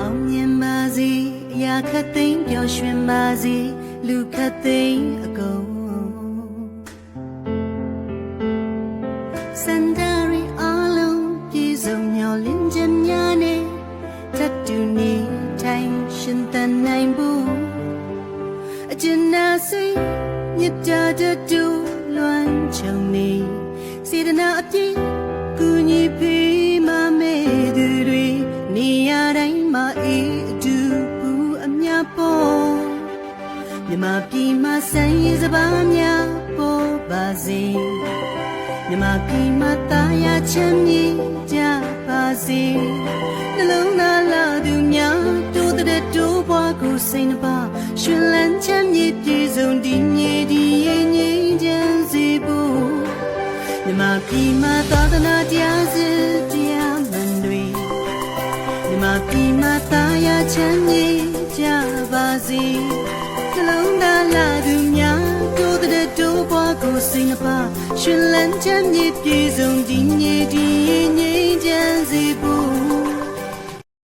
အောင်မြင်ပါစေအရာခတ်သိမ်းပျော်ရွှင်ပါစေလူခတ်သိမ်းအကုန်စန္ဒရီအလုံးပြေဆုံးမျောလင်းခြင်းများနဲ့တတ်တူနေထိုင်ရှင်သန်နိုင်ဖို့အကျဉ်းနာစိတ်မြတ်တာတူလွမ်းချုံနေစေတနာအပြည့် မြမပြည်မှာဆန်းရည်စပါးများပေါ်ပါစေမြမပြည်မှာတာယာချမ်းမြေကြပါစေနှလုံးသားလာသူများတိုးတဲ့တိုးပွားကိုစိတ်နှပါရှင်လန်းချမ်းမြေပြေဆုံးဒီမြေဒီရဲ့ငြိမ်းချမ်းစေဖို့မြမပြည်မှာသာသနာတရားစတရားမန်တွေမြမပြည်မှာတာယာချမ်းမြေကြပါစေ ကိုစိတ်နှပါရှင်လန်းချမ်းမြေပြေဆုံးဒီညဒီညချမ်းစီဖို့